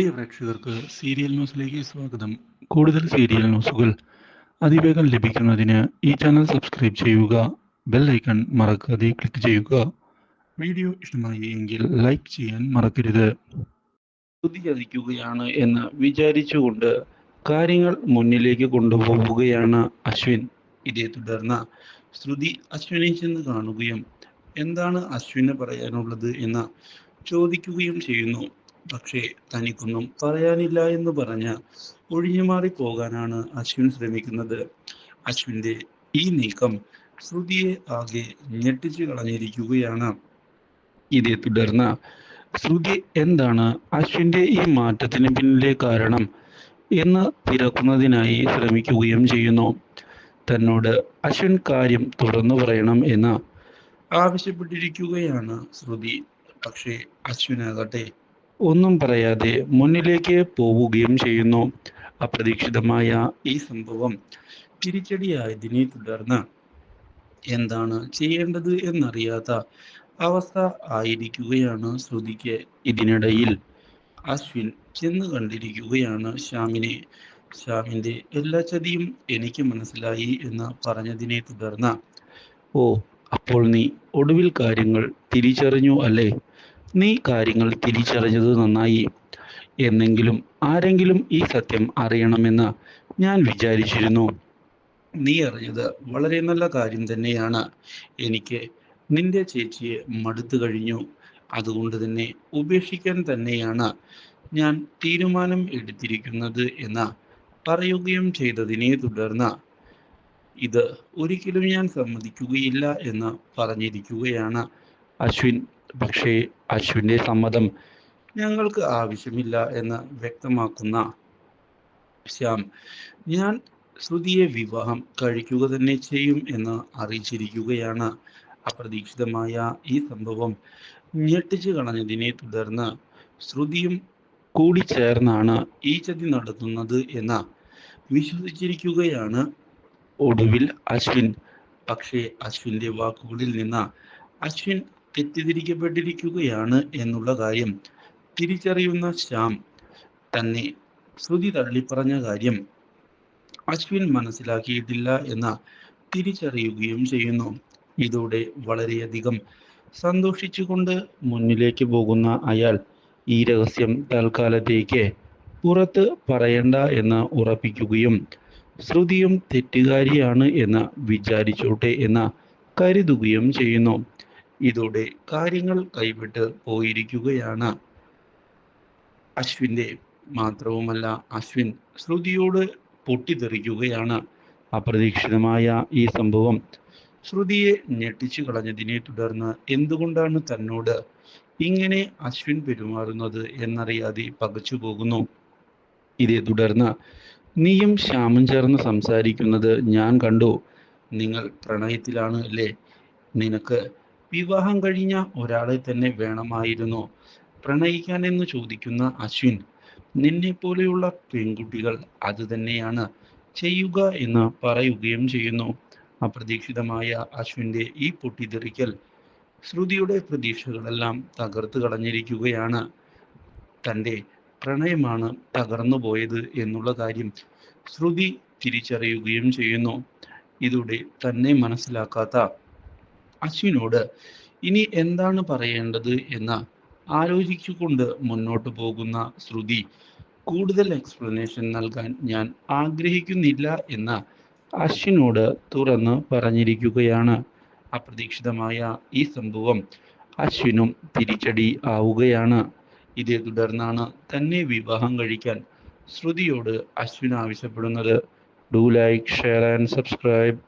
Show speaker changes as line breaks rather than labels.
പ്രിയ പ്രേക്ഷകർക്ക് സീരിയൽ ന്യൂസിലേക്ക് സ്വാഗതം. കൂടുതൽ സീരിയൽ ന്യൂസുകൾ അതിവേഗം ലഭിക്കുന്നതിന് ഈ ചാനൽ സബ്സ്ക്രൈബ് ചെയ്യുക ബെൽ ഐക്കൺ മറക്കാതെ ക്ലിക്ക് ചെയ്യുക. വീഡിയോ ഇഷ്ടമായി എങ്കിൽ ലൈക്ക് ചെയ്യാൻ മറക്കരുത്. സ്തുതിയധിക്കുകയാണ് എന്ന് വിചാരിച്ചുകൊണ്ട് കാര്യങ്ങൾ മുന്നിലേക്ക് കൊണ്ടുപോവുകയാണ് അശ്വിൻ. ഇതേ തുടർന്ന് ശ്രുതി അശ്വിനെ ചെന്ന് കാണുകയും എന്താണ് അശ്വിന് പറയാനുള്ളത് എന്ന് ചോദിക്കുകയും ചെയ്യുന്നു. പക്ഷേ തനിക്കൊന്നും പറയാനില്ല എന്ന് പറഞ്ഞ് ഒഴിഞ്ഞുമാറി പോകാനാണ് അശ്വിൻ ശ്രമിക്കുന്നത്. അശ്വിന്റെ ഈ നീക്കം ശ്രുതിയെ ആകെ ഞെട്ടിച്ചു കളഞ്ഞിരിക്കുകയാണ്. ഇതേ തുടർന്ന് ശ്രുതി എന്താണ് അശ്വിന്റെ ഈ മാറ്റത്തിന് പിന്നിലെ കാരണം എന്ന് തിരക്കുന്നതിനായി ശ്രമിക്കുകയും ചെയ്യുന്നു. തന്നോട് അശ്വിൻ കാര്യം തുറന്നു പറയണം എന്ന് ആവശ്യപ്പെട്ടിരിക്കുകയാണ് ശ്രുതി. പക്ഷേ അശ്വിനാകട്ടെ ഒന്നും പറയാതെ മുന്നിലേക്ക് പോവുകയും ചെയ്യുന്നു. അപ്രതീക്ഷിതമായ ഈ സംഭവം തിരിച്ചടിയായതിനെ തുടർന്ന് എന്താണ് ചെയ്യേണ്ടത് എന്നറിയാത്ത അവസ്ഥ ആയിരിക്കുകയാണ് ശ്രുതിക്ക് ഇതിനിടയിൽ. അശ്വിൻ ചെന്ന് കണ്ടിരിക്കുകയാണ് ശ്യാമിനെ. ശ്യാമിന്റെ എല്ലാ ചതിയും എനിക്ക് മനസ്സിലായി എന്ന് പറഞ്ഞതിനെ തുടർന്ന് ഓ അപ്പോൾ നീ ഒടുവിൽ കാര്യങ്ങൾ തിരിച്ചറിഞ്ഞു അല്ലേ? നീ കാര്യങ്ങൾ തിരിച്ചറിഞ്ഞത് നന്നായി. എന്നെങ്കിലും ആരെങ്കിലും ഈ സത്യം അറിയണമെന്ന് ഞാൻ വിചാരിച്ചിരുന്നു. നീ അറിഞ്ഞത് വളരെ നല്ല കാര്യം തന്നെയാണ്. എനിക്ക് നിന്റെ ചേച്ചിയെ മടുത്തു കഴിഞ്ഞു. അതുകൊണ്ട് തന്നെ ഉപേക്ഷിക്കാൻ തന്നെയാണ് ഞാൻ തീരുമാനം എടുത്തിരിക്കുന്നത് എന്ന് പറയുകയും ചെയ്തതിനെ തുടർന്ന് ഇത് ഒരിക്കലും ഞാൻ സമ്മതിക്കുകയില്ല എന്ന് പറഞ്ഞിരിക്കുകയാണ്. അശ്വിൻ പക്ഷേ അശ്വിന്റെ സമ്മതം ഞങ്ങൾക്ക് ആവശ്യമില്ല എന്ന് വ്യക്തമാക്കുന്ന ശ്യാം. ഞാൻ ശ്രുതിയെ വിവാഹം കഴിക്കുക തന്നെ ചെയ്യും എന്ന് അറിയിച്ചിരിക്കുകയാണ്. അപ്രതീക്ഷിതമായ ഈ സംഭവം ഞെട്ടിച്ചു കളഞ്ഞതിനെ തുടർന്ന് ശ്രുതിയും കൂടി ചേർന്നാണ് ഈ ചതി നടത്തുന്നത് എന്ന് വിശ്വസിച്ചിരിക്കുകയാണ് ഒടുവിൽ അശ്വിൻ. പക്ഷേ അശ്വിന്റെ വാക്കുകളിൽ നിന്ന് അശ്വിൻ തെറ്റിദ്ധരിക്കപ്പെട്ടിരിക്കുകയാണ് എന്നുള്ള കാര്യം തിരിച്ചറിയുന്ന ശ്യാം തന്നെ ശ്രുതി തള്ളിപ്പറഞ്ഞ കാര്യം അശ്വിൻ മനസ്സിലാക്കിയിട്ടില്ല എന്ന തിരിച്ചറിയുകയും ചെയ്യുന്നു. ഇതോടെ വളരെയധികം സന്തോഷിച്ചുകൊണ്ട് മുന്നിലേക്ക് പോകുന്ന അയാൾ ഈ രഹസ്യം തൽക്കാലത്തേക്ക് പുറത്ത് പറയണ്ട എന്ന് ഉറപ്പിക്കുകയും ശ്രുതിയും തെറ്റുകാരിയാണ് എന്ന് വിചാരിച്ചോട്ടെ എന്ന് കരുതുകയും ചെയ്യുന്നു. ഇതോടെ കാര്യങ്ങൾ കൈവിട്ട് പോയിരിക്കുകയാണ്. അശ്വിന്റെ മാത്രവുമല്ല അശ്വിൻ ശ്രുതിയോട് പൊട്ടിത്തെറിക്കുകയാണ്. അപ്രതീക്ഷിതമായ ഈ സംഭവം ശ്രുതിയെ ഞെട്ടിച്ചു കളഞ്ഞതിനെ തുടർന്ന് എന്തുകൊണ്ടാണ് തന്നോട് ഇങ്ങനെ അശ്വിൻ പെരുമാറുന്നത് എന്നറിയാതെ പകച്ചു പോകുന്നു. ഇതേ തുടർന്ന് നീയും ശ്യാമും ചേർന്ന് സംസാരിക്കുന്നത് ഞാൻ കണ്ടു. നിങ്ങൾ പ്രണയത്തിലാണ് അല്ലേ നിനക്ക് വിവാഹം കഴിഞ്ഞ ഒരാളെ തന്നെ വേണമായിരുന്നു. പ്രണയിക്കാൻ എന്ന് ചോദിക്കുന്ന അശ്വിൻ നിന്നെ പോലെയുള്ള പെൺകുട്ടികൾ അത് തന്നെയാണ്. ചെയ്യുക എന്ന് പറയുകയും ചെയ്യുന്നു. അപ്രതീക്ഷിതമായ അശ്വിന്റെ ഈ പൊട്ടിത്തെറിക്കൽ ശ്രുതിയുടെ പ്രതീക്ഷകളെല്ലാം തകർത്ത് കളഞ്ഞിരിക്കുകയാണ്. തന്റെ പ്രണയമാണ് തകർന്നു പോയത് എന്നുള്ള കാര്യം ശ്രുതി തിരിച്ചറിയുകയും ചെയ്യുന്നു. ഇതോടെ തന്നെ മനസ്സിലാക്കാത്ത അശ്വിനോട് ഇനി എന്താണ് പറയേണ്ടത്? എന്ന് ആലോചിച്ചുകൊണ്ട് മുന്നോട്ട് പോകുന്ന ശ്രുതി കൂടുതൽ എക്സ്പ്ലനേഷൻ നൽകാൻ ഞാൻ ആഗ്രഹിക്കുന്നില്ല എന്ന് അശ്വിനോട് തുറന്ന് പറഞ്ഞിരിക്കുകയാണ്. അപ്രതീക്ഷിതമായ ഈ സംഭവം അശ്വിനും തിരിച്ചടി ആവുകയാണ്. ഇതേ തുടർന്നാണ് തന്നെ വിവാഹം കഴിക്കാൻ ശ്രുതിയോട് അശ്വിൻ ആവശ്യപ്പെടുന്നത്. Do like share and subscribe